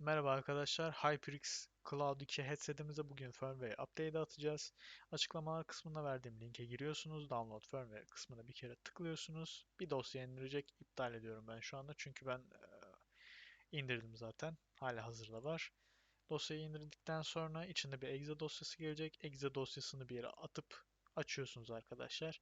Merhaba arkadaşlar. HyperX Cloud 2 headsetimize bugün firmware update atacağız. Açıklamalar kısmına verdiğim linke giriyorsunuz. Download firmware kısmına bir kere tıklıyorsunuz. Bir dosya indirecek. İptal ediyorum ben şu anda. Çünkü ben e, indirdim zaten. Hala hazırda var. Dosyayı indirdikten sonra içinde bir exe dosyası gelecek. Exe dosyasını bir yere atıp açıyorsunuz arkadaşlar.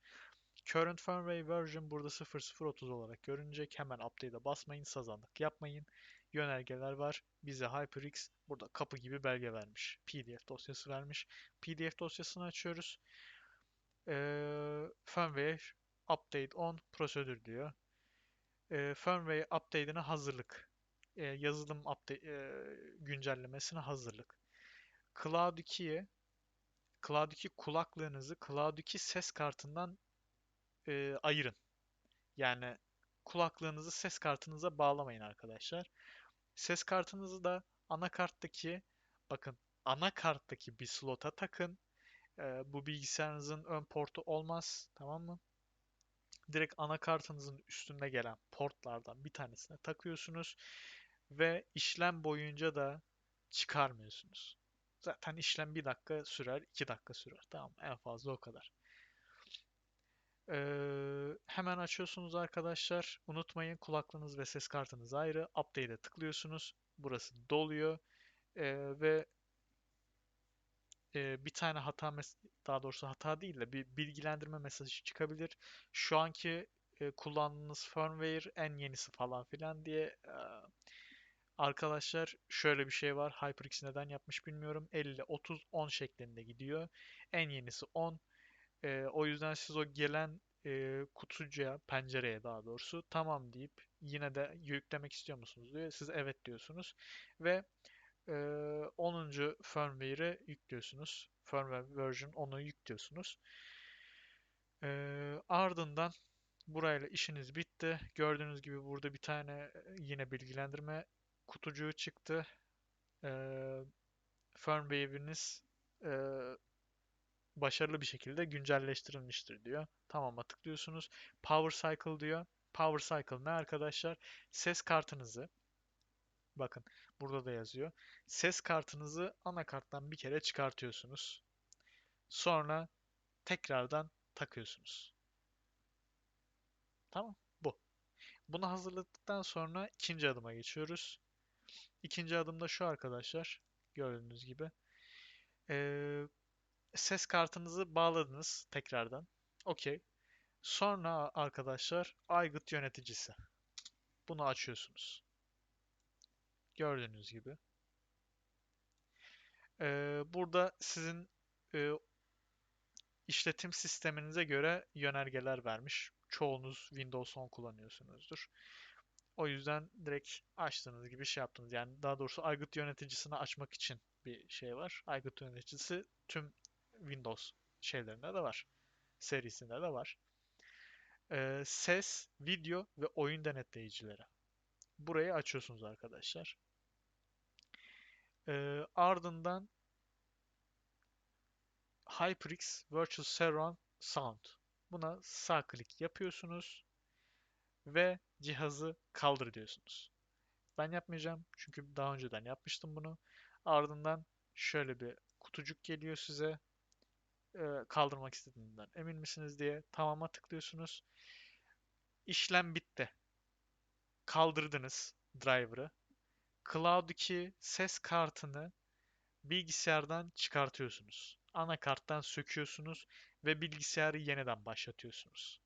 Current firmware version burada 0030 olarak görünecek. Hemen update'e basmayın, sazanlık yapmayın. Yönergeler var. Bize HyperX burada kapı gibi belge vermiş. PDF dosyası vermiş. PDF dosyasını açıyoruz. Ee, firmware update on prosedür diyor. Ee, firmware update'ine hazırlık. Ee, yazılım update e, güncellemesine hazırlık. Cloud 2'ye Cloud 2 kulaklığınızı Cloud 2 ses kartından e, ayırın. Yani kulaklığınızı ses kartınıza bağlamayın arkadaşlar. Ses kartınızı da anakarttaki bakın anakarttaki bir slota takın. E, bu bilgisayarınızın ön portu olmaz. Tamam mı? Direkt anakartınızın üstünde gelen portlardan bir tanesine takıyorsunuz ve işlem boyunca da çıkarmıyorsunuz. Zaten işlem bir dakika sürer, iki dakika sürer. Tamam en fazla o kadar. Ee, hemen açıyorsunuz arkadaşlar. Unutmayın kulaklığınız ve ses kartınız ayrı. Update'e tıklıyorsunuz. Burası doluyor. Ee, ve e, bir tane hata daha doğrusu hata değil de bir bilgilendirme mesajı çıkabilir. Şu anki e, kullandığınız firmware en yenisi falan filan diye e, arkadaşlar şöyle bir şey var. HyperX neden yapmış bilmiyorum. 50, 30, 10 şeklinde gidiyor. En yenisi 10. E, o yüzden siz o gelen e, kutucuya, pencereye daha doğrusu tamam deyip yine de yüklemek istiyor musunuz diyor. Siz evet diyorsunuz ve e, 10. firmware'ı yüklüyorsunuz. Firmware version 10'u yüklüyorsunuz. E, ardından burayla işiniz bitti. Gördüğünüz gibi burada bir tane yine bilgilendirme kutucuğu çıktı. E, firmware'iniz e, başarılı bir şekilde güncelleştirilmiştir diyor. Tamam'a tıklıyorsunuz. Power Cycle diyor. Power Cycle ne arkadaşlar? Ses kartınızı bakın burada da yazıyor. Ses kartınızı anakarttan bir kere çıkartıyorsunuz. Sonra tekrardan takıyorsunuz. Tamam bu. Bunu hazırladıktan sonra ikinci adıma geçiyoruz. İkinci adımda şu arkadaşlar. Gördüğünüz gibi. Ee, ses kartınızı bağladınız tekrardan. Okey. Sonra arkadaşlar aygıt yöneticisi. Bunu açıyorsunuz. Gördüğünüz gibi. Ee, burada sizin e, işletim sisteminize göre yönergeler vermiş. Çoğunuz Windows 10 kullanıyorsunuzdur. O yüzden direkt açtığınız gibi şey yaptınız. Yani daha doğrusu aygıt yöneticisini açmak için bir şey var. Aygıt yöneticisi tüm Windows şeylerinde de var. Serisinde de var. Ee, ses, video ve oyun denetleyicileri. Burayı açıyorsunuz arkadaşlar. Ee, ardından HyperX Virtual Surround Sound. Buna sağ klik yapıyorsunuz ve cihazı kaldır diyorsunuz. Ben yapmayacağım çünkü daha önceden yapmıştım bunu. Ardından şöyle bir kutucuk geliyor size e, kaldırmak istediğinden emin misiniz diye tamama tıklıyorsunuz. İşlem bitti. Kaldırdınız driver'ı. Cloud 2 ses kartını bilgisayardan çıkartıyorsunuz. Anakarttan söküyorsunuz ve bilgisayarı yeniden başlatıyorsunuz.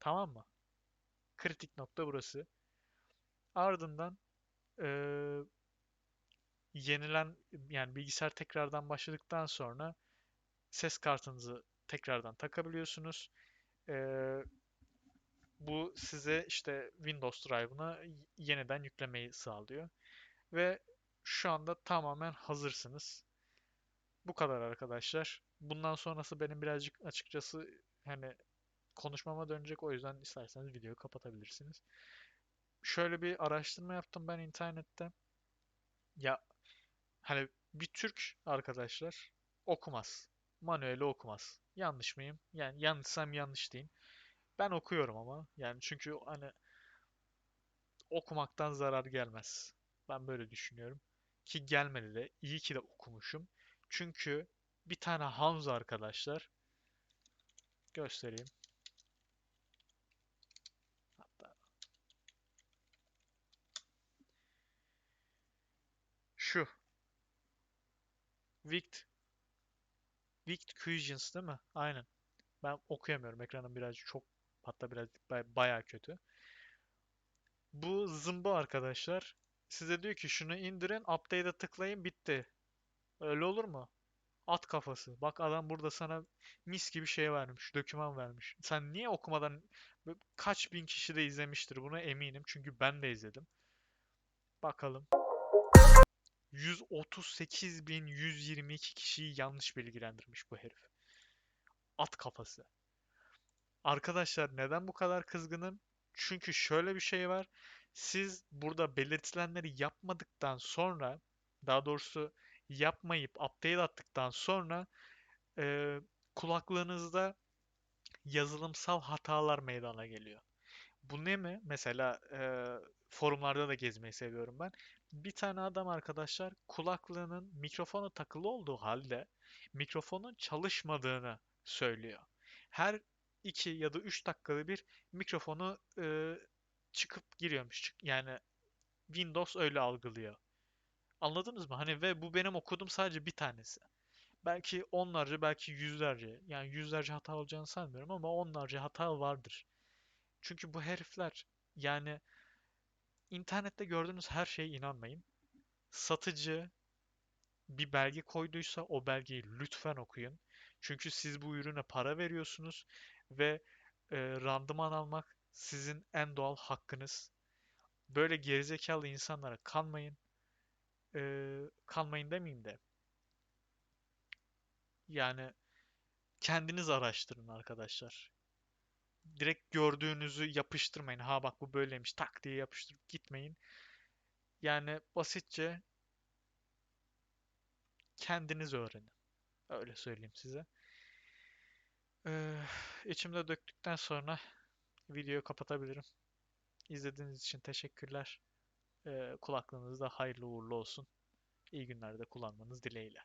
Tamam mı? Kritik nokta burası. Ardından e, yenilen yani bilgisayar tekrardan başladıktan sonra ses kartınızı tekrardan takabiliyorsunuz. Ee, bu size işte Windows Drive'ına yeniden yüklemeyi sağlıyor. Ve şu anda tamamen hazırsınız. Bu kadar arkadaşlar. Bundan sonrası benim birazcık açıkçası hani konuşmama dönecek. O yüzden isterseniz videoyu kapatabilirsiniz. Şöyle bir araştırma yaptım ben internette. Ya hani bir Türk arkadaşlar okumaz manueli okumaz. Yanlış mıyım? Yani yanlışsam yanlış diyeyim. Ben okuyorum ama. Yani çünkü hani okumaktan zarar gelmez. Ben böyle düşünüyorum. Ki gelmedi de iyi ki de okumuşum. Çünkü bir tane Hamza arkadaşlar göstereyim. Hatta şu Vict Vict Questions değil mi? Aynen. Ben okuyamıyorum. Ekranım birazcık çok hatta biraz bay- bayağı kötü. Bu zımba arkadaşlar size diyor ki şunu indirin, update'e tıklayın, bitti. Öyle olur mu? At kafası. Bak adam burada sana mis gibi şey vermiş, doküman vermiş. Sen niye okumadan kaç bin kişi de izlemiştir bunu eminim. Çünkü ben de izledim. Bakalım. 138.122 kişiyi yanlış bilgilendirmiş bu herif. At kafası. Arkadaşlar neden bu kadar kızgınım? Çünkü şöyle bir şey var. Siz burada belirtilenleri yapmadıktan sonra, daha doğrusu yapmayıp update attıktan sonra e, kulaklığınızda yazılımsal hatalar meydana geliyor. Bu ne mi? Mesela e, forumlarda da gezmeyi seviyorum ben. Bir tane adam arkadaşlar kulaklığının mikrofonu takılı olduğu halde mikrofonun çalışmadığını söylüyor. Her 2 ya da 3 dakikada bir mikrofonu e, çıkıp giriyormuş. Yani Windows öyle algılıyor. Anladınız mı? Hani ve bu benim okuduğum sadece bir tanesi. Belki onlarca, belki yüzlerce. Yani yüzlerce hata olacağını sanmıyorum ama onlarca hata vardır. Çünkü bu herifler yani internette gördüğünüz her şeye inanmayın. Satıcı bir belge koyduysa o belgeyi lütfen okuyun. Çünkü siz bu ürüne para veriyorsunuz ve e, randıman almak sizin en doğal hakkınız. Böyle gerizekalı insanlara kanmayın. E, kanmayın demeyeyim de. Yani kendiniz araştırın arkadaşlar. Direkt gördüğünüzü yapıştırmayın. Ha bak bu böyleymiş tak diye yapıştırıp gitmeyin. Yani basitçe kendiniz öğrenin. Öyle söyleyeyim size. Ee, içimde döktükten sonra videoyu kapatabilirim. İzlediğiniz için teşekkürler. Ee, kulaklığınız da hayırlı uğurlu olsun. İyi günlerde kullanmanız dileğiyle.